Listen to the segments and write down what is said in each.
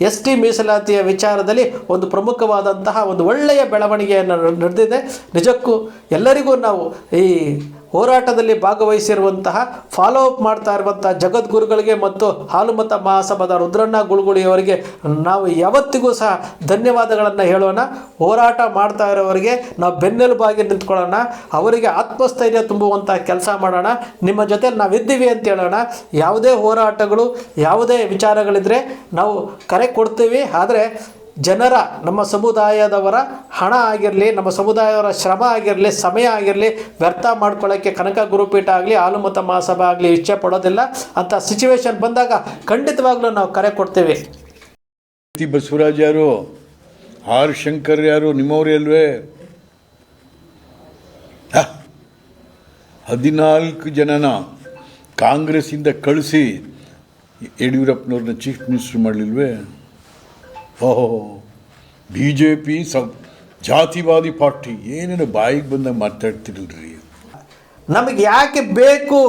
S T ಮೀಸಲಾತಿಯ ವಿಚಾರದಲ್ಲಿ ಒಂದು ಪ್ರಮುಖವಾದಂತಹ ಒಂದು ಒಳ್ಳೆಯ ಬೆಳವಣಿಗೆಯನ್ನು ನಡೆದಿದೆ. ನಿಜಕ್ಕೂ ಎಲ್ಲರಿಗೂ ನಾವು ಈ ಹೋರಾಟದಲ್ಲಿ ಭಾಗವಹಿಸಿರುವಂತಹ ಫಾಲೋ ಅಪ್ ಮಾಡ್ತಾ ಇರುವಂತಹ ಜಗದ್ಗುರುಗಳಿಗೆ ಮತ್ತು ಹಾಲುಮತ ಮಹಾಸಭಾದ ರುದ್ರಣ್ಣ ಗುಳುಗುಳಿಯವರಿಗೆ ನಾವು ಯಾವತ್ತಿಗೂ ಸಹ ಧನ್ಯವಾದಗಳನ್ನು ಹೇಳೋಣ. ಹೋರಾಟ ಮಾಡ್ತಾ ಇರೋವರಿಗೆ ನಾವು ಬೆನ್ನೆಲುಬಾಗಿ ನಿಂತ್ಕೊಳ್ಳೋಣ. ಅವರಿಗೆ ಆತ್ಮಸ್ಥೈರ್ಯ ತುಂಬುವಂಥ ಕೆಲಸ ಮಾಡೋಣ. ನಿಮ್ಮ ಜೊತೆ ನಾವಿದ್ದೀವಿ ಅಂತ ಹೇಳೋಣ. ಯಾವುದೇ ಹೋರಾಟಗಳು, ಯಾವುದೇ ವಿಚಾರಗಳಿದ್ರೆ ನಾವು ಕರೆ ಕೊಡ್ತೀವಿ. ಆದರೆ ಜನರ, ನಮ್ಮ ಸಮುದಾಯದವರ ಹಣ ಆಗಿರಲಿ, ನಮ್ಮ ಸಮುದಾಯದವರ ಶ್ರಮ ಆಗಿರಲಿ, ಸಮಯ ಆಗಿರಲಿ, ವ್ಯರ್ಥ ಮಾಡ್ಕೊಳ್ಳೋಕ್ಕೆ ಕನಕ ಗುರುಪೀಠ ಆಗಲಿ, ಆಲುಮತ ಮಹಾಸಭಾ ಆಗಲಿ ಇಚ್ಛೆ ಪಡೋದಿಲ್ಲ. ಅಂತ ಸಿಚುವೇಶನ್ ಬಂದಾಗ ಖಂಡಿತವಾಗ್ಲೂ ನಾವು ಕರೆ ಕೊಡ್ತೇವೆ. ಬಸವರಾಜ್ ಯಾರು? ಆರ್ ಶಂಕರ್ ಯಾರು? ನಿಮ್ಮವ್ರೇ ಅಲ್ವೇ. ಹದಿನಾಲ್ಕು ಜನನ ಕಾಂಗ್ರೆಸ್ಸಿಂದ ಕಳಿಸಿ ಯಡಿಯೂರಪ್ಪನವ್ರನ್ನ ಚೀಫ್ ಮಿನಿಸ್ಟರ್ ಮಾಡಲಿಲ್ವೇ? ಓಹೋ ಬಿ ಜೆ ಪಿ ಸ ಜಾತಿವಾದಿ ಪಾರ್ಟಿ, ಏನೇನು ಬಾಯಿಗೆ ಬಂದಾಗ ಮಾತಾಡ್ತಿರಲ್ರಿ. ನಮಗೆ ಯಾಕೆ ಬೇಕು?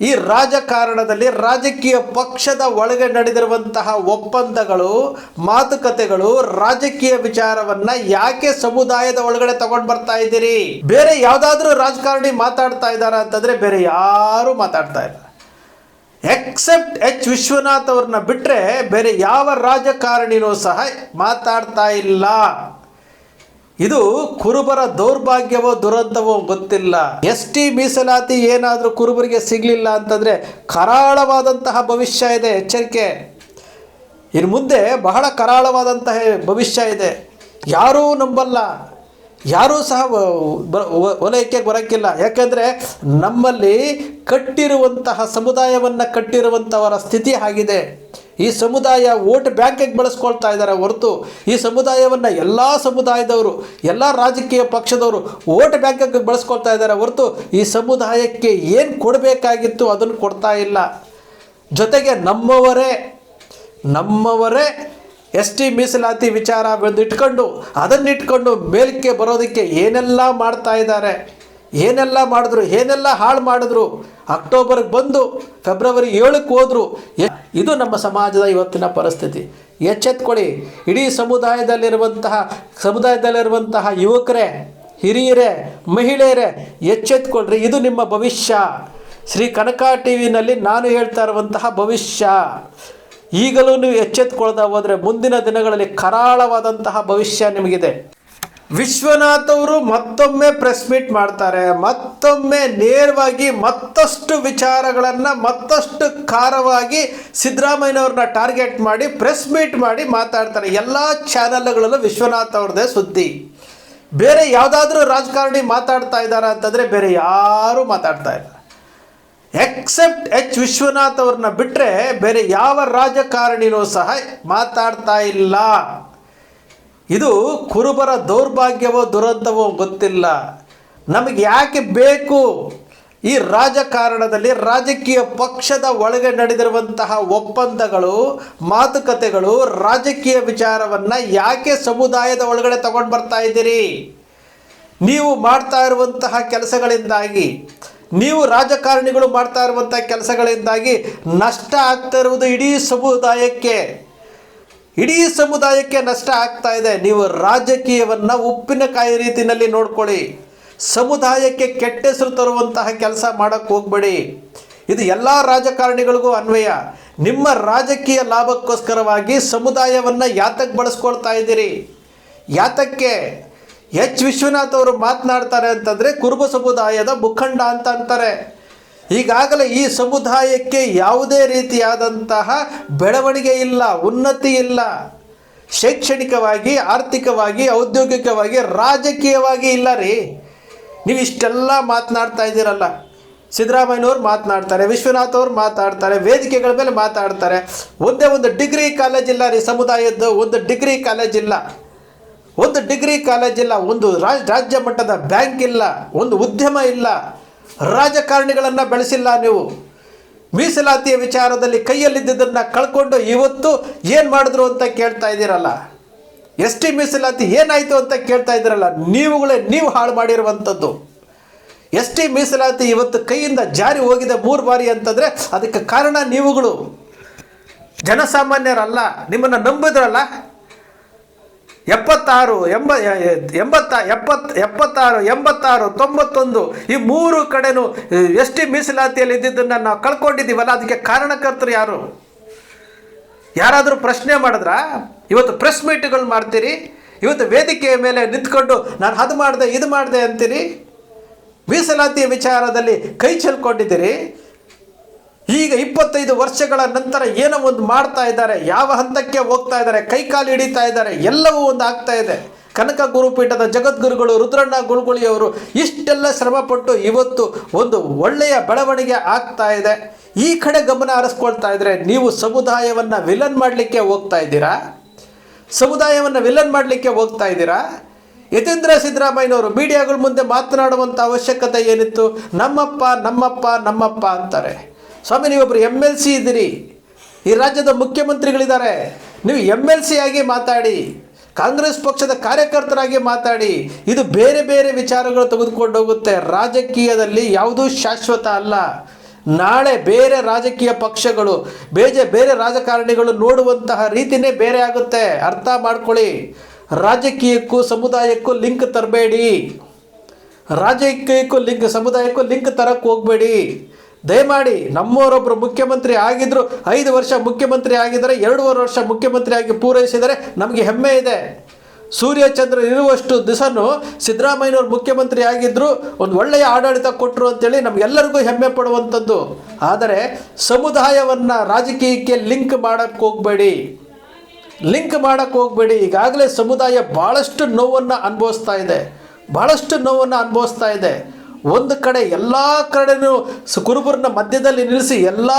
ಈ ರಾಜಕಾರಣದಲ್ಲಿ ರಾಜಕೀಯ ಪಕ್ಷದ ಒಳಗೆ ನಡೆದಿರುವಂತಹ ಒಪ್ಪಂದಗಳು, ಮಾತುಕತೆಗಳು, ರಾಜಕೀಯ ವಿಚಾರವನ್ನ ಯಾಕೆ ಸಮುದಾಯದ ಒಳಗಡೆ ತಗೊಂಡು ಬರ್ತಾ ಇದ್ದೀರಿ? ಬೇರೆ ಯಾವ್ದಾದ್ರು ರಾಜಕಾರಣಿ ಮಾತಾಡ್ತಾ ಇದ್ದಾರಾ ಅಂತಂದ್ರೆ ಬೇರೆ ಯಾರು ಮಾತಾಡ್ತಾ ಇಲ್ಲ. ಎಕ್ಸೆಪ್ಟ್ ಎಚ್ ವಿಶ್ವನಾಥ್ ಅವ್ರನ್ನ ಬಿಟ್ಟರೆ ಬೇರೆ ಯಾವ ರಾಜಕಾರಣಿನೂ ಸಹ ಮಾತಾಡ್ತಾ ಇಲ್ಲ. ಇದು ಕುರುಬರ ದೌರ್ಭಾಗ್ಯವೋ ದುರಂತವೋ ಗೊತ್ತಿಲ್ಲ. ಎಸ್ ಟಿ ಮೀಸಲಾತಿ ಏನಾದರೂ ಕುರುಬರಿಗೆ ಸಿಗಲಿಲ್ಲ ಅಂತಂದರೆ ಕರಾಳವಾದಂತಹ ಭವಿಷ್ಯ ಇದೆ, ಎಚ್ಚರಿಕೆ. ಇನ್ನು ಮುಂದೆ ಬಹಳ ಕರಾಳವಾದಂತಹ ಭವಿಷ್ಯ ಇದೆ. ಯಾರೂ ನಂಬಲ್ಲ. ಯಾರೂ ಸಹ ವಲಯಕ್ಕೆ ಬರೋಕ್ಕಿಲ್ಲ. ಯಾಕೆಂದರೆ ನಮ್ಮಲ್ಲಿ ಕಟ್ಟಿರುವಂತಹ ಸಮುದಾಯವನ್ನು ಕಟ್ಟಿರುವಂಥವರ ಸ್ಥಿತಿ ಆಗಿದೆ. ಈ ಸಮುದಾಯ ವೋಟ್ ಬ್ಯಾಂಕಿಗೆ ಬಳಸ್ಕೊಳ್ತಾ ಇದ್ದಾರೆ ಹೊರತು. ಈ ಸಮುದಾಯವನ್ನು ಎಲ್ಲ ಸಮುದಾಯದವರು, ಎಲ್ಲ ರಾಜಕೀಯ ಪಕ್ಷದವರು ವೋಟ್ ಬ್ಯಾಂಕಿಗೆ ಬಳಸ್ಕೊಳ್ತಾ ಇದ್ದಾರೆ ಹೊರತು ಈ ಸಮುದಾಯಕ್ಕೆ ಏನು ಕೊಡಬೇಕಾಗಿತ್ತು ಅದನ್ನು ಕೊಡ್ತಾ ಇಲ್ಲ. ಜೊತೆಗೆ ನಮ್ಮವರೇ ನಮ್ಮವರೇ ಎಸ್ ಟಿ ಮೀಸಲಾತಿ ವಿಚಾರ ಇಟ್ಕೊಂಡು ಅದನ್ನಿಟ್ಕೊಂಡು ಮೇಲಕ್ಕೆ ಬರೋದಕ್ಕೆ ಏನೆಲ್ಲ ಮಾಡ್ತಾ ಇದ್ದಾರೆ? ಏನೆಲ್ಲ ಮಾಡಿದ್ರು? ಏನೆಲ್ಲ ಹಾಳು ಮಾಡಿದ್ರು? ಅಕ್ಟೋಬರ್ಗೆ ಬಂದು ಫೆಬ್ರವರಿ ಏಳಕ್ಕೆ ಹೋದರು. ಇದು ನಮ್ಮ ಸಮಾಜದ ಇವತ್ತಿನ ಪರಿಸ್ಥಿತಿ. ಎಚ್ಚೆತ್ಕೊಳ್ಳಿ. ಇಡೀ ಸಮುದಾಯದಲ್ಲಿರುವಂತಹ ಸಮುದಾಯದಲ್ಲಿರುವಂತಹ ಯುವಕರೇ, ಹಿರಿಯರೇ, ಮಹಿಳೆಯರೇ, ಎಚ್ಚೆತ್ಕೊಳ್ರಿ. ಇದು ನಿಮ್ಮ ಭವಿಷ್ಯ. ಶ್ರೀ ಕನಕ ಟಿ ವಿನಲ್ಲಿ ನಾನು ಹೇಳ್ತಾ ಇರುವಂತಹ ಭವಿಷ್ಯ. ಈಗಲೂ ನೀವು ಎಚ್ಚೆತ್ಕೊಳ್ತಾ ಹೋದರೆ ಮುಂದಿನ ದಿನಗಳಲ್ಲಿ ಕರಾಳವಾದಂತಹ ಭವಿಷ್ಯ ನಿಮಗಿದೆ. ವಿಶ್ವನಾಥ್ ಅವರು ಮತ್ತೊಮ್ಮೆ ಪ್ರೆಸ್ ಮೀಟ್ ಮಾಡ್ತಾರೆ. ಮತ್ತೊಮ್ಮೆ ನೇರವಾಗಿ ಮತ್ತಷ್ಟು ವಿಚಾರಗಳನ್ನು, ಮತ್ತಷ್ಟು ಖಾರವಾಗಿ ಸಿದ್ದರಾಮಯ್ಯನವ್ರನ್ನ ಟಾರ್ಗೆಟ್ ಮಾಡಿ, ಪ್ರೆಸ್ ಮೀಟ್ ಮಾಡಿ ಮಾತಾಡ್ತಾರೆ. ಎಲ್ಲ ಚಾನಲ್ಗಳಲ್ಲೂ ವಿಶ್ವನಾಥ್ ಅವ್ರದ್ದೇ ಸುದ್ದಿ. ಬೇರೆ ಯಾವುದಾದ್ರೂ ರಾಜಕಾರಣಿ ಮಾತಾಡ್ತಾ ಇದ್ದಾರೆ ಅಂತಂದರೆ ಬೇರೆ ಯಾರೂ ಮಾತಾಡ್ತಾ ಇಲ್ಲ. ಎಕ್ಸೆಪ್ಟ್ ಎಚ್ ವಿಶ್ವನಾಥ್ ಅವ್ರನ್ನ ಬಿಟ್ಟರೆ ಬೇರೆ ಯಾವ ರಾಜಕಾರಣಿನೂ ಸಹ ಮಾತಾಡ್ತಾ ಇಲ್ಲ. ಇದು ಕುರುಬರ ದೌರ್ಭಾಗ್ಯವೋ ದುರಂತವೋ ಗೊತ್ತಿಲ್ಲ. ನಮಗೆ ಯಾಕೆ ಬೇಕು? ಈ ರಾಜಕಾರಣದಲ್ಲಿ ರಾಜಕೀಯ ಪಕ್ಷದ ಒಳಗೆ ನಡೆದಿರುವಂತಹ ಒಪ್ಪಂದಗಳು, ಮಾತುಕತೆಗಳು, ರಾಜಕೀಯ ವಿಚಾರವನ್ನು ಯಾಕೆ ಸಮುದಾಯದ ಒಳಗಡೆ ತಗೊಂಡು ಬರ್ತಾ ಇದ್ದೀರಿ? ನೀವು ಮಾಡ್ತಾ ಇರುವಂತಹ ಕೆಲಸಗಳಿಂದಾಗಿ ನೀವು ರಾಜಕಾರಣಿಗಳು ಮಾಡ್ತಾ ಇರುವಂತಹ ಕೆಲಸಗಳಿಂದಾಗಿ ನಷ್ಟ ಆಗ್ತಾ ಇರುವುದು ಇಡೀ ಸಮುದಾಯಕ್ಕೆ ಇಡೀ ಸಮುದಾಯಕ್ಕೆ ನಷ್ಟ ಆಗ್ತಾ ಇದೆ. ನೀವು ರಾಜಕೀಯವನ್ನು ಉಪ್ಪಿನಕಾಯಿ ರೀತಿಯಲ್ಲಿ ನೋಡ್ಕೊಳ್ಳಿ. ಸಮುದಾಯಕ್ಕೆ ಕೆಟ್ಟ ಹೆಸರು ತರುವಂತಹ ಕೆಲಸ ಮಾಡೋಕ್ಕೆ ಹೋಗಬೇಡಿ. ಇದು ಎಲ್ಲ ರಾಜಕಾರಣಿಗಳಿಗೂ ಅನ್ವಯ. ನಿಮ್ಮ ರಾಜಕೀಯ ಲಾಭಕ್ಕೋಸ್ಕರವಾಗಿ ಸಮುದಾಯವನ್ನು ಯಾತಕ್ಕೆ ಬಳಸ್ಕೊಳ್ತಾ ಇದ್ದೀರಿ? ಯಾತಕ್ಕೆ? ಎಚ್. ವಿಶ್ವನಾಥ್ ಅವರು ಮಾತನಾಡ್ತಾರೆ ಅಂತಂದರೆ ಕುರುಬ ಸಮುದಾಯದ ಮುಖಂಡ ಅಂತ ಅಂತಾರೆ. ಈಗಾಗಲೇ ಈ ಸಮುದಾಯಕ್ಕೆ ಯಾವುದೇ ರೀತಿಯಾದಂತಹ ಬೆಳವಣಿಗೆ ಇಲ್ಲ, ಉನ್ನತಿ ಇಲ್ಲ. ಶೈಕ್ಷಣಿಕವಾಗಿ, ಆರ್ಥಿಕವಾಗಿ, ಔದ್ಯೋಗಿಕವಾಗಿ, ರಾಜಕೀಯವಾಗಿ ಇಲ್ಲ ರೀ. ನೀವು ಇಷ್ಟೆಲ್ಲ ಮಾತನಾಡ್ತಾ ಇದ್ದೀರಲ್ಲ. ಸಿದ್ದರಾಮಯ್ಯನವ್ರು ಮಾತನಾಡ್ತಾರೆ, ವಿಶ್ವನಾಥ್ ಅವ್ರು ಮಾತಾಡ್ತಾರೆ, ವೇದಿಕೆಗಳ ಮೇಲೆ ಮಾತಾಡ್ತಾರೆ. ಒಂದೇ ಒಂದು ಡಿಗ್ರಿ ಕಾಲೇಜ್ ಇಲ್ಲ ರೀ ಸಮುದಾಯದ್ದು, ಒಂದು ಡಿಗ್ರಿ ಕಾಲೇಜ್ ಇಲ್ಲ. ಒಂದು ಡಿಗ್ರಿ ಕಾಲೇಜ್ ಇಲ್ಲ, ಒಂದು ರಾಜ್, ರಾಜ್ಯ ಮಟ್ಟದ ಬ್ಯಾಂಕ್ ಇಲ್ಲ, ಒಂದು ಉದ್ಯಮ ಇಲ್ಲ, ರಾಜಕಾರಣಿಗಳನ್ನು ಬೆಳೆಸಿಲ್ಲ ನೀವು. ಮೀಸಲಾತಿಯ ವಿಚಾರದಲ್ಲಿ ಕೈಯಲ್ಲಿದ್ದದನ್ನು ಕಳ್ಕೊಂಡು ಇವತ್ತು ಏನು ಮಾಡಿದ್ರು ಅಂತ ಕೇಳ್ತಾ ಇದ್ದೀರಲ್ಲ? ಎಸ್ ಟಿ ಮೀಸಲಾತಿ ಏನಾಯಿತು ಅಂತ ಕೇಳ್ತಾ ಇದ್ದೀರಲ್ಲ? ನೀವುಗಳೇ, ನೀವು ಹಾಳು ಮಾಡಿರುವಂಥದ್ದು ಎಸ್ ಟಿ ಮೀಸಲಾತಿ ಇವತ್ತು ಕೈಯಿಂದ ಜಾರಿ ಹೋಗಿದೆ ಮೂರು ಬಾರಿ ಅಂತಂದರೆ ಅದಕ್ಕೆ ಕಾರಣ ನೀವುಗಳು. ಜನಸಾಮಾನ್ಯರಲ್ಲ, ನಿಮ್ಮನ್ನು ನಂಬಿದ್ರಲ್ಲ? ಎಪ್ಪತ್ತಾರು, ಎಂಬ ಎಂಬತ್ತ, ಎಪ್ಪತ್, ಎಪ್ಪತ್ತಾರು, ಎಂಬತ್ತಾರು, ತೊಂಬತ್ತೊಂದು ಈ ಮೂರು ಕಡೆನೂ ಎಷ್ಟು ಮೀಸಲಾತಿಯಲ್ಲಿ ಇದ್ದಿದ್ದನ್ನು ನಾವು ಕಳ್ಕೊಂಡಿದ್ದೀವಲ್ಲ, ಅದಕ್ಕೆ ಕಾರಣಕರ್ತರು ಯಾರು? ಯಾರಾದರೂ ಪ್ರಶ್ನೆ ಮಾಡಿದ್ರಾ? ಇವತ್ತು ಪ್ರೆಸ್ ಮೀಟ್ಗಳು ಮಾಡ್ತೀರಿ, ಇವತ್ತು ವೇದಿಕೆಯ ಮೇಲೆ ನಿಂತ್ಕೊಂಡು ನಾನು ಅದು ಮಾಡಿದೆ, ಇದು ಮಾಡಿದೆ ಅಂತೀರಿ? ಮೀಸಲಾತಿಯ ವಿಚಾರದಲ್ಲಿ ಕೈ ಚೆಲ್ಕೊಂಡಿದ್ದೀರಿ? ಈಗ ಇಪ್ಪತ್ತೈದು ವರ್ಷಗಳ ನಂತರ ಏನೋ ಒಂದು ಮಾಡ್ತಾ ಇದ್ದಾರೆ, ಯಾವ ಹಂತಕ್ಕೆ ಹೋಗ್ತಾ ಇದ್ದಾರೆ ಕೈಕಾಲು ಹಿಡಿತಾ ಇದ್ದಾರೆ, ಎಲ್ಲವೂ ಒಂದು ಆಗ್ತಾ ಇದೆ. ಕನಕ ಗುರುಪೀಠದ ಜಗದ್ಗುರುಗಳು ರುದ್ರಣ್ಣ ಗುರುಗುಳಿಯವರು ಇಷ್ಟೆಲ್ಲ ಶ್ರಮಪಟ್ಟು ಇವತ್ತು ಒಂದು ಒಳ್ಳೆಯ ಬೆಳವಣಿಗೆ ಆಗ್ತಾ ಇದೆ. ಈ ಕಡೆ ಗಮನ ಹರಿಸ್ಕೊಳ್ತಾ ಇದ್ರೆ ನೀವು ಸಮುದಾಯವನ್ನು ವಿಲನ್ ಮಾಡಲಿಕ್ಕೆ ಹೋಗ್ತಾ ಇದ್ದೀರಾ? ಸಮುದಾಯವನ್ನು ವಿಲನ್ ಮಾಡಲಿಕ್ಕೆ ಹೋಗ್ತಾ ಇದ್ದೀರಾ? ಯತೀಂದ್ರ ಸಿದ್ದರಾಮಯ್ಯನವರು ಮೀಡಿಯಾಗಳ ಮುಂದೆ ಮಾತನಾಡುವಂಥ ಅವಶ್ಯಕತೆ ಏನಿತ್ತು? ನಮ್ಮಪ್ಪ ನಮ್ಮಪ್ಪ ನಮ್ಮಪ್ಪ ಅಂತಾರೆ. ಸ್ವಾಮಿ ನೀವೊಬ್ಬರು ಎಂ ಎಲ್ ಸಿ ಇದ್ದೀರಿ. ಈ ರಾಜ್ಯದ ಮುಖ್ಯಮಂತ್ರಿಗಳಿದ್ದಾರೆ. ನೀವು ಎಂ ಎಲ್ ಸಿ ಆಗಿ ಮಾತಾಡಿ, ಕಾಂಗ್ರೆಸ್ ಪಕ್ಷದ ಕಾರ್ಯಕರ್ತರಾಗಿ ಮಾತಾಡಿ, ಇದು ಬೇರೆ ಬೇರೆ ವಿಚಾರಗಳು ತೆಗೆದುಕೊಂಡು ಹೋಗುತ್ತೆ. ರಾಜಕೀಯದಲ್ಲಿ ಯಾವುದೂ ಶಾಶ್ವತ ಅಲ್ಲ. ನಾಳೆ ಬೇರೆ ರಾಜಕೀಯ ಪಕ್ಷಗಳು, ಬೇಜೆ ಬೇರೆ ರಾಜಕಾರಣಿಗಳು ನೋಡುವಂತಹ ರೀತಿನೇ ಬೇರೆ ಆಗುತ್ತೆ. ಅರ್ಥ ಮಾಡ್ಕೊಳ್ಳಿ. ರಾಜಕೀಯಕ್ಕೂ ಸಮುದಾಯಕ್ಕೂ ಲಿಂಕ್ ತರಬೇಡಿ. ರಾಜಕೀಯಕ್ಕೂ ಲಿಂಕ್, ಸಮುದಾಯಕ್ಕೂ ಲಿಂಕ್ ತರಕ್ಕೆ ಹೋಗಬೇಡಿ. ದಯಮಾಡಿ ನಮ್ಮವರೊಬ್ಬರು ಮುಖ್ಯಮಂತ್ರಿ ಆಗಿದ್ರು ಐದು ವರ್ಷ ಮುಖ್ಯಮಂತ್ರಿ ಆಗಿದ್ದರೆ, ಎರಡೂವರೆ ವರ್ಷ ಮುಖ್ಯಮಂತ್ರಿ ಆಗಿ ಪೂರೈಸಿದರೆ ನಮಗೆ ಹೆಮ್ಮೆ ಇದೆ. ಸೂರ್ಯಚಂದ್ರ ಇರುವಷ್ಟು ದಿವಸನೂ ಸಿದ್ದರಾಮಯ್ಯವರು ಮುಖ್ಯಮಂತ್ರಿ ಆಗಿದ್ದರು ಒಂದು ಒಳ್ಳೆಯ ಆಡಳಿತ ಕೊಟ್ಟರು ಅಂತೇಳಿ ನಮಗೆಲ್ಲರಿಗೂ ಹೆಮ್ಮೆ ಪಡುವಂಥದ್ದು. ಆದರೆ ಸಮುದಾಯವನ್ನು ರಾಜಕೀಯಕ್ಕೆ ಲಿಂಕ್ ಮಾಡೋಕ್ಕೆ ಹೋಗಬೇಡಿ. ಲಿಂಕ್ ಮಾಡೋಕ್ಕೆ ಹೋಗಬೇಡಿ. ಈಗಾಗಲೇ ಸಮುದಾಯ ಭಾಳಷ್ಟು ನೋವನ್ನು ಅನುಭವಿಸ್ತಾ ಇದೆ. ಭಾಳಷ್ಟು ನೋವನ್ನು ಅನುಭವಿಸ್ತಾ ಇದೆ. ಒಂದು ಕಡೆ ಎಲ್ಲ ಕಡೆನೂ ಕುರುಬರನ್ನ ಮಧ್ಯದಲ್ಲಿ ನಿಲ್ಲಿಸಿ ಎಲ್ಲ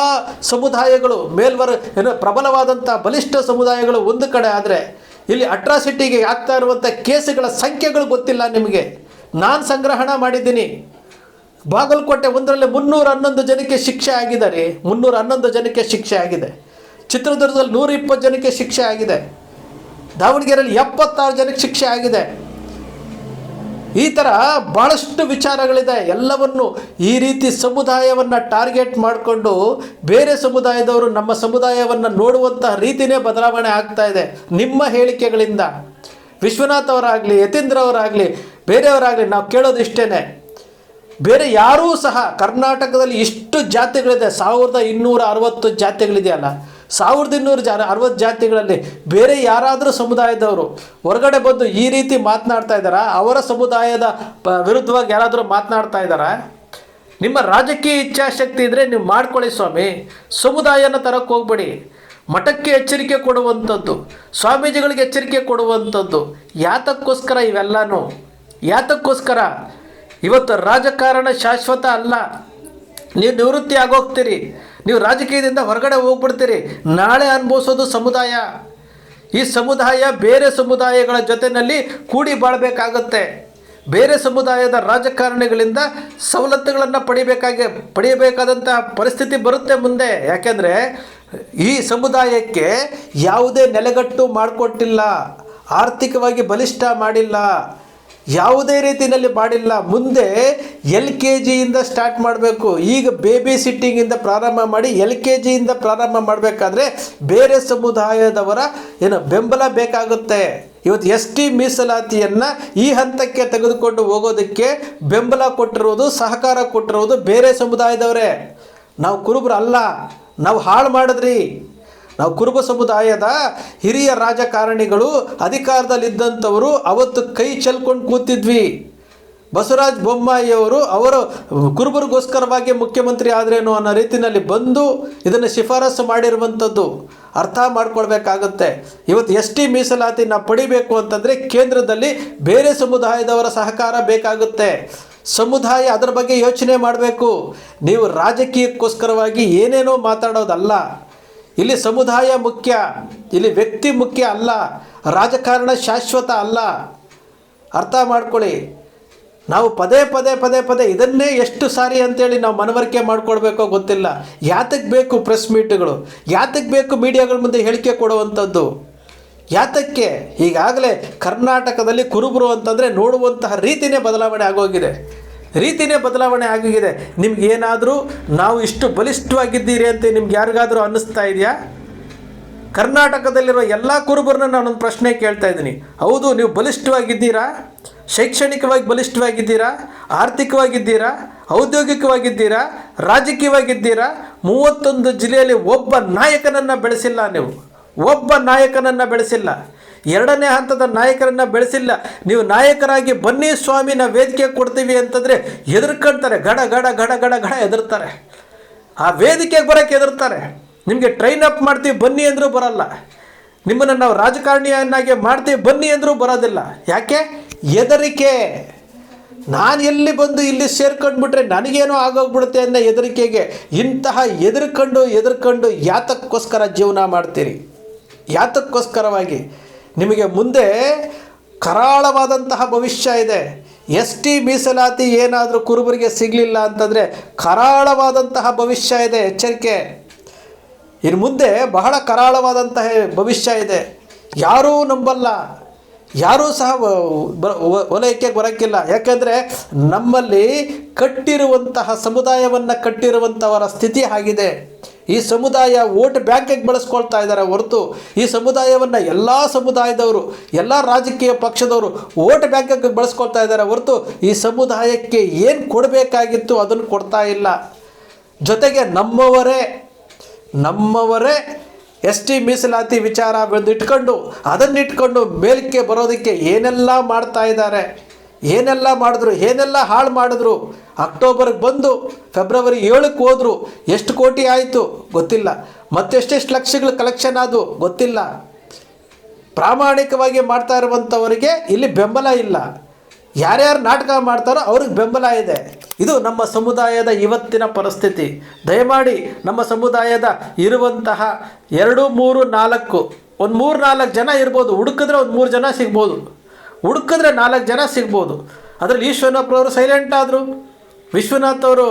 ಸಮುದಾಯಗಳು ಮೇಲ್ವರ್ ಏನು ಪ್ರಬಲವಾದಂಥ ಬಲಿಷ್ಠ ಸಮುದಾಯಗಳು ಒಂದು ಕಡೆ ಆದರೆ ಇಲ್ಲಿ ಅಟ್ರಾಸಿಟಿಗೆ ಆಗ್ತಾ ಇರುವಂಥ ಕೇಸುಗಳ ಸಂಖ್ಯೆಗಳು ಗೊತ್ತಿಲ್ಲ ನಿಮಗೆ. ನಾನು ಸಂಗ್ರಹಣ ಮಾಡಿದ್ದೀನಿ. ಬಾಗಲಕೋಟೆ ಒಂದರಲ್ಲಿ ಮುನ್ನೂರ ಹನ್ನೊಂದು ಜನಕ್ಕೆ ಶಿಕ್ಷೆ ಆಗಿದ್ದಾರೆ. ಮುನ್ನೂರ ಹನ್ನೊಂದು ಜನಕ್ಕೆ ಶಿಕ್ಷೆ ಆಗಿದೆ. ಚಿತ್ರದುರ್ಗದಲ್ಲಿ ನೂರ ಇಪ್ಪತ್ತು ಜನಕ್ಕೆ ಶಿಕ್ಷೆ ಆಗಿದೆ. ದಾವಣಗೆರೆಯಲ್ಲಿ ಎಪ್ಪತ್ತಾರು ಜನಕ್ಕೆ ಶಿಕ್ಷೆ ಆಗಿದೆ. ಈ ಥರ ಭಾಳಷ್ಟು ವಿಚಾರಗಳಿದೆ. ಎಲ್ಲವನ್ನು ಈ ರೀತಿ ಸಮುದಾಯವನ್ನು ಟಾರ್ಗೆಟ್ ಮಾಡಿಕೊಂಡು ಬೇರೆ ಸಮುದಾಯದವರು ನಮ್ಮ ಸಮುದಾಯವನ್ನು ನೋಡುವಂತಹ ರೀತಿನೇ ಬದಲಾವಣೆ ಆಗ್ತಾ ಇದೆ. ನಿಮ್ಮ ಹೇಳಿಕೆಗಳಿಂದ. ವಿಶ್ವನಾಥ್ ಅವರಾಗಲಿ, ಯತೀಂದ್ರ ಅವರಾಗಲಿ, ಬೇರೆಯವರಾಗಲಿ ನಾವು ಕೇಳೋದು ಇಷ್ಟೇ ಬೇರೆ ಯಾರೂ ಸಹ ಕರ್ನಾಟಕದಲ್ಲಿ ಇಷ್ಟು ಜಾತಿಗಳಿದೆ. ಸಾವಿರದ ಇನ್ನೂರ ಅರವತ್ತು ಜಾತಿಗಳಿದೆಯಲ್ಲ. ಸಾವಿರದ ಇನ್ನೂರು ಜಾ ಅರವತ್ತು ಜಾತಿಗಳಲ್ಲಿ ಬೇರೆ ಯಾರಾದರೂ ಸಮುದಾಯದವರು ಹೊರಗಡೆ ಬಂದು ಈ ರೀತಿ ಮಾತನಾಡ್ತಾ ಇದ್ದಾರಾ? ಅವರ ಸಮುದಾಯದ ವಿರುದ್ಧವಾಗಿ ಯಾರಾದರೂ ಮಾತನಾಡ್ತಾ ಇದ್ದಾರಾ? ನಿಮ್ಮ ರಾಜಕೀಯ ಇಚ್ಛಾಶಕ್ತಿ ಇದ್ದರೆ ನೀವು ಮಾಡ್ಕೊಳ್ಳಿ ಸ್ವಾಮಿ. ಸಮುದಾಯನ ತರಕ್ಕೆ ಹೋಗ್ಬೇಡಿ. ಮಠಕ್ಕೆ ಎಚ್ಚರಿಕೆ ಕೊಡುವಂಥದ್ದು, ಸ್ವಾಮೀಜಿಗಳಿಗೆ ಎಚ್ಚರಿಕೆ ಕೊಡುವಂಥದ್ದು, ಯಾತಕ್ಕೋಸ್ಕರ ಇವೆಲ್ಲನೂ? ಯಾತಕ್ಕೋಸ್ಕರ? ಇವತ್ತು ರಾಜಕಾರಣ ಶಾಶ್ವತ ಅಲ್ಲ. ನೀವು ನಿವೃತ್ತಿ ಆಗೋಗ್ತೀರಿ. ನೀವು ರಾಜಕೀಯದಿಂದ ಹೊರಗಡೆ ಹೋಗ್ಬಿಡ್ತೀರಿ. ನಾಳೆ ಅನುಭವಿಸೋದು ಸಮುದಾಯ. ಈ ಸಮುದಾಯ ಬೇರೆ ಸಮುದಾಯಗಳ ಜೊತೆಯಲ್ಲಿ ಕೂಡಿ ಬಾಳಬೇಕಾಗತ್ತೆ. ಬೇರೆ ಸಮುದಾಯದ ರಾಜಕಾರಣಿಗಳಿಂದ ಸವಲತ್ತುಗಳನ್ನು ಪಡಿಬೇಕಾಗಿ ಪಡೆಯಬೇಕಾದಂಥ ಪರಿಸ್ಥಿತಿ ಬರುತ್ತೆ ಮುಂದೆ. ಯಾಕೆಂದರೆ ಈ ಸಮುದಾಯಕ್ಕೆ ಯಾವುದೇ ನೆಲೆಗಟ್ಟು ಮಾಡಿಕೊಟ್ಟಿಲ್ಲ. ಆರ್ಥಿಕವಾಗಿ ಬಲಿಷ್ಠ ಮಾಡಿಲ್ಲ. ಯಾವುದೇ ರೀತಿಯಲ್ಲಿ ಮಾಡಿಲ್ಲ. ಮುಂದೆ ಎಲ್ ಕೆ ಜಿಯಿಂದ ಸ್ಟಾರ್ಟ್ ಮಾಡಬೇಕು. ಈಗ ಬೇಬಿ ಸಿಟ್ಟಿಂಗಿಂದ ಪ್ರಾರಂಭ ಮಾಡಿ ಎಲ್ ಕೆ ಜಿಯಿಂದ ಪ್ರಾರಂಭ ಮಾಡಬೇಕಾದ್ರೆ ಬೇರೆ ಸಮುದಾಯದವರ ಏನು ಬೆಂಬಲ ಬೇಕಾಗುತ್ತೆ. ಇವತ್ತು ಎಸ್ ಟಿ ಮೀಸಲಾತಿಯನ್ನು ಈ ಹಂತಕ್ಕೆ ತೆಗೆದುಕೊಂಡು ಹೋಗೋದಕ್ಕೆ ಬೆಂಬಲ ಕೊಟ್ಟಿರುವುದು, ಸಹಕಾರ ಕೊಟ್ಟಿರುವುದು ಬೇರೆ ಸಮುದಾಯದವರೇ. ನಾವು ಕುರುಬರು ಅಲ್ಲ. ನಾವು ಹಾಳು ಮಾಡಿದ್ರಿ. ನಾವು ಕುರುಬ ಸಮುದಾಯದ ಹಿರಿಯ ರಾಜಕಾರಣಿಗಳು ಅಧಿಕಾರದಲ್ಲಿದ್ದಂಥವರು ಅವತ್ತು ಕೈ ಚೆಲ್ಕೊಂಡು ಕೂತಿದ್ವಿ. ಬಸವರಾಜ ಬೊಮ್ಮಾಯಿಯವರು ಅವರು ಕುರುಬರಿಗೋಸ್ಕರವಾಗಿ ಮುಖ್ಯಮಂತ್ರಿ ಆದ್ರೇನು ಅನ್ನೋ ರೀತಿಯಲ್ಲಿ ಬಂದು ಇದನ್ನು ಶಿಫಾರಸು ಮಾಡಿರುವಂಥದ್ದು ಅರ್ಥ ಮಾಡ್ಕೊಳ್ಬೇಕಾಗತ್ತೆ. ಇವತ್ತು ಎಸ್ ಟಿ ಮೀಸಲಾತಿ ಪಡಿಬೇಕು ಅಂತಂದರೆ ಕೇಂದ್ರದಲ್ಲಿ ಬೇರೆ ಸಮುದಾಯದವರ ಸಹಕಾರ ಬೇಕಾಗುತ್ತೆ. ಸಮುದಾಯ ಅದರ ಬಗ್ಗೆ ಯೋಚನೆ ಮಾಡಬೇಕು. ನೀವು ರಾಜಕೀಯಕ್ಕೋಸ್ಕರವಾಗಿ ಏನೇನೋ ಮಾತಾಡೋದಲ್ಲ. ಇಲ್ಲಿ ಸಮುದಾಯ ಮುಖ್ಯ, ಇಲ್ಲಿ ವ್ಯಕ್ತಿ ಮುಖ್ಯ ಅಲ್ಲ, ರಾಜಕಾರಣ ಶಾಶ್ವತ ಅಲ್ಲ. ಅರ್ಥ ಮಾಡ್ಕೊಳ್ಳಿ. ನಾವು ಪದೇ ಪದೇ ಪದೇ ಪದೇ ಇದನ್ನೇ ಎಷ್ಟು ಸಾರಿ ಅಂತೇಳಿ ನಾವು ಮನವರಿಕೆ ಮಾಡ್ಕೊಳ್ಬೇಕೋ ಗೊತ್ತಿಲ್ಲ. ಯಾತಕ್ಕೆ ಬೇಕು ಪ್ರೆಸ್ ಮೀಟ್ಗಳು? ಯಾತಕ್ಕೆ ಬೇಕು ಮೀಡಿಯಾಗಳ ಮುಂದೆ ಹೇಳಿಕೆ ಕೊಡುವಂಥದ್ದು? ಯಾತಕ್ಕೆ? ಈಗಾಗಲೇ ಕರ್ನಾಟಕದಲ್ಲಿ ಕುರುಬರು ಅಂತಂದರೆ ನೋಡುವಂತಹ ರೀತಿನೇ ಬದಲಾವಣೆ ಆಗೋಗಿದೆ. ರೀತಿನೇ ಬದಲಾವಣೆ ಆಗೋಗಿದೆ ನಿಮ್ಗೆ ಏನಾದರೂ ನಾವು ಇಷ್ಟು ಬಲಿಷ್ಠವಾಗಿದ್ದೀರಿ ಅಂತ ನಿಮ್ಗೆ ಯಾರಿಗಾದರೂ ಅನ್ನಿಸ್ತಾ ಇದೆಯಾ? ಕರ್ನಾಟಕದಲ್ಲಿರುವ ಎಲ್ಲ ಕುರುಬರನ್ನ ನಾನೊಂದು ಪ್ರಶ್ನೆ ಕೇಳ್ತಾ ಇದ್ದೀನಿ. ಹೌದು, ನೀವು ಬಲಿಷ್ಠವಾಗಿದ್ದೀರಾ? ಶೈಕ್ಷಣಿಕವಾಗಿ ಬಲಿಷ್ಠವಾಗಿದ್ದೀರಾ? ಆರ್ಥಿಕವಾಗಿದ್ದೀರಾ? ಔದ್ಯೋಗಿಕವಾಗಿದ್ದೀರಾ? ರಾಜಕೀಯವಾಗಿದ್ದೀರಾ? ಮೂವತ್ತೊಂದು ಜಿಲ್ಲೆಯಲ್ಲಿ ಒಬ್ಬ ನಾಯಕನನ್ನು ಬೆಳೆಸಿಲ್ಲ ನೀವು. ಒಬ್ಬ ನಾಯಕನನ್ನು ಬೆಳೆಸಿಲ್ಲ. ಎರಡನೇ ಹಂತದ ನಾಯಕರನ್ನು ಬೆಳೆಸಿಲ್ಲ. ನೀವು ನಾಯಕರಾಗಿ ಬನ್ನಿ ಸ್ವಾಮಿನ ವೇದಿಕೆ ಕೊಡ್ತೀವಿ ಅಂತಂದರೆ ಎದುರ್ಕೊಳ್ತಾರೆ ಗಡ ಗಡ ಗಡ ಗಡ ಗಡ ಎದುರ್ತಾರೆ ಆ ವೇದಿಕೆಗೆ ಬರೋಕ್ಕೆ ಎದುರ್ತಾರೆ ನಿಮಗೆ ಟ್ರೈನ್ ಅಪ್ ಮಾಡ್ತೀವಿ, ಬನ್ನಿ ಅಂದರೂ ಬರಲ್ಲ. ನಿಮ್ಮನ್ನು ನಾವು ರಾಜಕಾರಣಿಯನ್ನಾಗಿ ಮಾಡ್ತೀವಿ, ಬನ್ನಿ ಅಂದರೂ ಬರೋದಿಲ್ಲ. ಯಾಕೆ? ಹೆದರಿಕೆ. ನಾನು ಎಲ್ಲಿ ಬಂದು ಇಲ್ಲಿ ಸೇರ್ಕೊಂಡ್ಬಿಟ್ರೆ ನನಗೇನೋ ಆಗೋಗ್ಬಿಡುತ್ತೆ ಅನ್ನೋ ಹೆದರಿಕೆಗೆ ಇಂತಹ ಎದುರ್ಕೊಂಡು ಎದುರ್ಕೊಂಡು ಯಾತಕ್ಕೋಸ್ಕರ ಜೀವನ ಮಾಡ್ತೀರಿ? ಯಾತಕ್ಕೋಸ್ಕರವಾಗಿ? ನಿಮಗೆ ಮುಂದೆ ಕರಾಳವಾದಂತಹ ಭವಿಷ್ಯ ಇದೆ. ಎಸ್ ಟಿ ಮೀಸಲಾತಿ ಏನಾದರೂ ಕುರುಬರಿಗೆ ಸಿಗಲಿಲ್ಲ ಅಂತಂದರೆ ಕರಾಳವಾದಂತಹ ಭವಿಷ್ಯ ಇದೆ, ಎಚ್ಚರಿಕೆ. ಇನ್ನು ಮುಂದೆ ಬಹಳ ಕರಾಳವಾದಂತಹ ಭವಿಷ್ಯ ಇದೆ. ಯಾರೂ ನಂಬಲ್ಲ. ಯಾರೂ ಸಹ ವಲಯಕ್ಕೆ ಬರೋಕ್ಕಿಲ್ಲ ಯಾಕೆಂದರೆ ನಮ್ಮಲ್ಲಿ ಕಟ್ಟಿರುವಂತಹ ಸಮುದಾಯವನ್ನು ಕಟ್ಟಿರುವಂಥವರ ಸ್ಥಿತಿ ಆಗಿದೆ. ಈ ಸಮುದಾಯ ವೋಟ್ ಬ್ಯಾಂಕಿಗೆ ಬಳಸ್ಕೊಳ್ತಾ ಇದ್ದಾರೆ ಹೊರತು ಈ ಸಮುದಾಯವನ್ನು ಎಲ್ಲ ಸಮುದಾಯದವರು, ಎಲ್ಲ ರಾಜಕೀಯ ಪಕ್ಷದವರು ವೋಟ್ ಬ್ಯಾಂಕಿಗೆ ಬಳಸ್ಕೊಳ್ತಾ ಇದ್ದಾರೆ ಹೊರತು ಈ ಸಮುದಾಯಕ್ಕೆ ಏನು ಕೊಡಬೇಕಾಗಿತ್ತು ಅದನ್ನು ಕೊಡ್ತಾ ಇಲ್ಲ. ಜೊತೆಗೆ ನಮ್ಮವರೇ ನಮ್ಮವರೇ ಎಸ್ ಟಿ ಮೀಸಲಾತಿ ವಿಚಾರ ಇಟ್ಕೊಂಡು ಅದನ್ನಿಟ್ಕೊಂಡು ಮೇಲಕ್ಕೆ ಬರೋದಕ್ಕೆ ಏನೆಲ್ಲ ಮಾಡ್ತಾ ಇದ್ದಾರೆ. ಏನೆಲ್ಲ ಮಾಡಿದ್ರು, ಏನೆಲ್ಲ ಹಾಳು ಮಾಡಿದ್ರು, ಅಕ್ಟೋಬರ್ಗೆ ಬಂದು ಫೆಬ್ರವರಿ ಏಳಕ್ಕೆ ಹೋದರು, ಎಷ್ಟು ಕೋಟಿ ಆಯಿತು ಗೊತ್ತಿಲ್ಲ. ಮತ್ತೆಷ್ಟೆಷ್ಟು ಲಕ್ಷಗಳು ಕಲೆಕ್ಷನ್ ಆದವು ಗೊತ್ತಿಲ್ಲ. ಪ್ರಾಮಾಣಿಕವಾಗಿ ಮಾಡ್ತಾ ಇರುವಂಥವರಿಗೆ ಇಲ್ಲಿ ಬೆಂಬಲ ಇಲ್ಲ. ಯಾರ್ಯಾರು ನಾಟಕ ಮಾಡ್ತಾರೋ ಅವ್ರಿಗೆ ಬೆಂಬಲ ಇದೆ. ಇದು ನಮ್ಮ ಸಮುದಾಯದ ಇವತ್ತಿನ ಪರಿಸ್ಥಿತಿ. ದಯಮಾಡಿ ನಮ್ಮ ಸಮುದಾಯದ ಇರುವಂತಹ ಎರಡು, ಮೂರು, ನಾಲ್ಕು, ಒಂದು ಮೂರು ನಾಲ್ಕು ಜನ ಇರ್ಬೋದು, ಹುಡುಕಿದ್ರೆ ಒಂದು ಮೂರು ಜನ ಸಿಗ್ಬೋದು. ಹುಡುಕಿದ್ರೆ ನಾಲ್ಕು ಜನ ಸಿಗ್ಬೋದು. ಅದರಲ್ಲಿ ಈಶ್ವರಪ್ಪರವರು ಸೈಲೆಂಟ್ ಆದರು. ವಿಶ್ವನಾಥ್ ಅವರು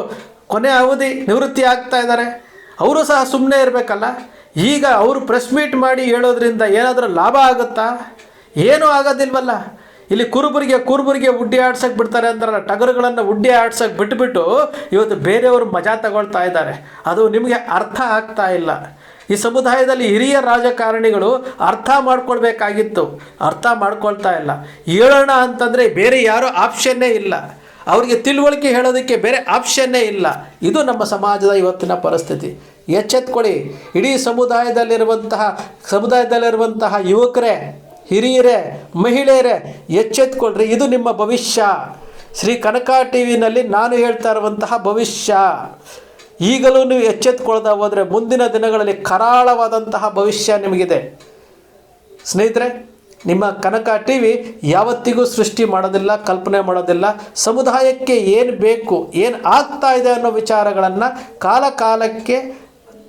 ಕೊನೆ ಅವಧಿ ನಿವೃತ್ತಿ ಆಗ್ತಾ ಇದ್ದಾರೆ. ಅವರು ಸಹ ಸುಮ್ಮನೆ ಇರಬೇಕಲ್ಲ. ಈಗ ಅವರು ಪ್ರೆಸ್ ಮೀಟ್ ಮಾಡಿ ಹೇಳೋದ್ರಿಂದ ಏನಾದರೂ ಲಾಭ ಆಗುತ್ತಾ? ಏನೂ ಆಗೋದಿಲ್ವಲ್ಲ. ಇಲ್ಲಿ ಕುರುಬರಿಗೆ ಕುರುಬರಿಗೆ ಉಡ್ಡಿ ಆಡ್ಸೋಕೆ ಬಿಡ್ತಾರೆ ಅಂತಾರಲ್ಲ ಟಗರುಗಳನ್ನು ಉಡ್ಡಿ ಆಡ್ಸೋಕೆ ಬಿಟ್ಬಿಟ್ಟು ಇವತ್ತು ಬೇರೆಯವರು ಮಜಾ ತಗೊಳ್ತಾ ಇದ್ದಾರೆ. ಅದು ನಿಮಗೆ ಅರ್ಥ ಆಗ್ತಾ ಇಲ್ಲ. ಈ ಸಮುದಾಯದಲ್ಲಿ ಹಿರಿಯ ರಾಜಕಾರಣಿಗಳು ಅರ್ಥ ಮಾಡ್ಕೊಳ್ಬೇಕಾಗಿತ್ತು. ಅರ್ಥ ಮಾಡ್ಕೊಳ್ತಾ ಇಲ್ಲ. ಹೇಳೋಣ ಅಂತಂದರೆ ಬೇರೆ ಯಾರೂ ಆಪ್ಷನ್ನೇ ಇಲ್ಲ. ಅವರಿಗೆ ತಿಳುವಳಿಕೆ ಹೇಳೋದಕ್ಕೆ ಬೇರೆ ಆಪ್ಷನ್ನೇ ಇಲ್ಲ. ಇದು ನಮ್ಮ ಸಮಾಜದ ಇವತ್ತಿನ ಪರಿಸ್ಥಿತಿ. ಎಚ್ಚೆತ್ಕೊಳ್ಳಿ. ಇಡೀ ಸಮುದಾಯದಲ್ಲಿರುವಂತಹ ಸಮುದಾಯದಲ್ಲಿರುವಂತಹ ಯುವಕರೇ, ಹಿರಿಯರೇ, ಮಹಿಳೆಯರೇ, ಎಚ್ಚೆತ್ಕೊಳ್ರಿ. ಇದು ನಿಮ್ಮ ಭವಿಷ್ಯ. ಶ್ರೀ ಕನಕ ಟಿ ವಿನಲ್ಲಿ ನಾನು ಹೇಳ್ತಾ ಇರುವಂತಹ ಭವಿಷ್ಯ. ಈಗಲೂ ನೀವು ಎಚ್ಚೆತ್ಕೊಳ್ತಾ ಹೋದರೆ ಮುಂದಿನ ದಿನಗಳಲ್ಲಿ ಕರಾಳವಾದಂತಹ ಭವಿಷ್ಯ ನಿಮಗಿದೆ. ಸ್ನೇಹಿತರೆ, ನಿಮ್ಮ ಕನಕ ಟಿ ವಿ ಯಾವತ್ತಿಗೂ ಸೃಷ್ಟಿ ಮಾಡೋದಿಲ್ಲ, ಕಲ್ಪನೆ ಮಾಡೋದಿಲ್ಲ. ಸಮುದಾಯಕ್ಕೆ ಏನು ಬೇಕು, ಏನು ಆಗ್ತಾ ಇದೆ ಅನ್ನೋ ವಿಚಾರಗಳನ್ನು ಕಾಲ ಕಾಲಕ್ಕೆ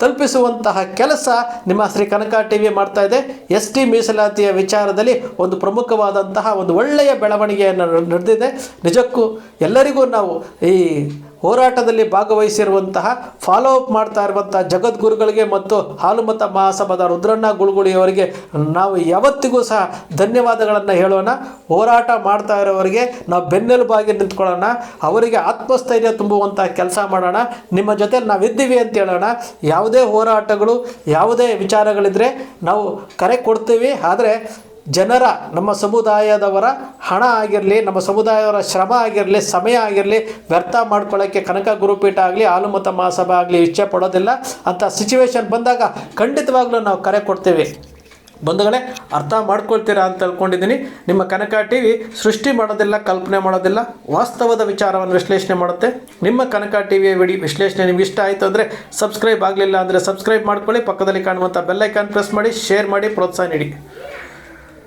ತಲುಪಿಸುವಂತಹ ಕೆಲಸ ನಿಮ್ಮ ಶ್ರೀ ಕನಕ ಟಿ ವಿ ಮಾಡ್ತಾ ಇದೆ. ಎಸ್ ಟಿ ಮೀಸಲಾತಿಯ ವಿಚಾರದಲ್ಲಿ ಒಂದು ಪ್ರಮುಖವಾದಂತಹ ಒಂದು ಒಳ್ಳೆಯ ಬೆಳವಣಿಗೆಯನ್ನು ನಡೆದಿದೆ. ನಿಜಕ್ಕೂ ಎಲ್ಲರಿಗೂ ನಾವು ಈ ಹೋರಾಟದಲ್ಲಿ ಭಾಗವಹಿಸಿರುವಂತಹ ಫಾಲೋ ಅಪ್ ಮಾಡ್ತಾ ಇರುವಂತಹ ಜಗದ್ಗುರುಗಳಿಗೆ ಮತ್ತು ಹಾಲುಮತ ಮಹಾಸಭಾದ ರುದ್ರಣ್ಣ ಗುಳುಗುಳಿಯವರಿಗೆ ನಾವು ಯಾವತ್ತಿಗೂ ಸಹ ಧನ್ಯವಾದಗಳನ್ನು ಹೇಳೋಣ. ಹೋರಾಟ ಮಾಡ್ತಾ ಇರೋವರಿಗೆ ನಾವು ಬೆನ್ನೆಲುಬಾಗಿ ನಿಂತ್ಕೊಳ್ಳೋಣ. ಅವರಿಗೆ ಆತ್ಮಸ್ಥೈರ್ಯ ತುಂಬುವಂತಹ ಕೆಲಸ ಮಾಡೋಣ. ನಿಮ್ಮ ಜೊತೆ ನಾವಿದ್ದೀವಿ ಅಂತ ಹೇಳೋಣ. ಯಾವುದೇ ಹೋರಾಟಗಳು, ಯಾವುದೇ ವಿಚಾರಗಳಿದ್ರೆ ನಾವು ಕರೆ ಕೊಡ್ತೀವಿ. ಆದರೆ ಜನರ, ನಮ್ಮ ಸಮುದಾಯದವರ ಹಣ ಆಗಿರಲಿ, ನಮ್ಮ ಸಮುದಾಯದವರ ಶ್ರಮ ಆಗಿರಲಿ, ಸಮಯ ಆಗಿರಲಿ, ವ್ಯರ್ಥ ಮಾಡ್ಕೊಳ್ಳೋಕ್ಕೆ ಕನಕ ಗುರುಪೀಠ ಆಗಲಿ, ಆಲುಮತ ಮಹಾಸಭಾ ಆಗಲಿ ಇಚ್ಛೆ ಪಡೋದಿಲ್ಲ. ಅಂತ ಸಿಚುವೇಶನ್ ಬಂದಾಗ ಖಂಡಿತವಾಗ್ಲೂ ನಾವು ಕರೆ ಕೊಡ್ತೀವಿ. ಬಂಧುಗಳೇ, ಅರ್ಥ ಮಾಡ್ಕೊಳ್ತೀರಾ ಅಂತ ತಿಳ್ಕೊಂಡಿದ್ದೀನಿ. ನಿಮ್ಮ ಕನಕ ಟಿ ವಿ ಸೃಷ್ಟಿ ಮಾಡೋದಿಲ್ಲ, ಕಲ್ಪನೆ ಮಾಡೋದಿಲ್ಲ, ವಾಸ್ತವದ ವಿಚಾರವನ್ನು ವಿಶ್ಲೇಷಣೆ ಮಾಡುತ್ತೆ. ನಿಮ್ಮ ಕನಕ ಟಿ ವಿಯ ವಿಡಿ, ವಿಶ್ಲೇಷಣೆ ನಿಮ್ಗೆ ಇಷ್ಟ ಆಯಿತು ಅಂದರೆ ಸಬ್ಸ್ಕ್ರೈಬ್ ಆಗಲಿಲ್ಲ ಅಂದರೆ ಸಬ್ಸ್ಕ್ರೈಬ್ ಮಾಡ್ಕೊಳ್ಳಿ. ಪಕ್ಕದಲ್ಲಿ ಕಾಣುವಂಥ ಬೆಲ್ಲೈಕಾನ್ ಪ್ರೆಸ್ ಮಾಡಿ ಶೇರ್ ಮಾಡಿ, ಪ್ರೋತ್ಸಾಹ ನೀಡಿ.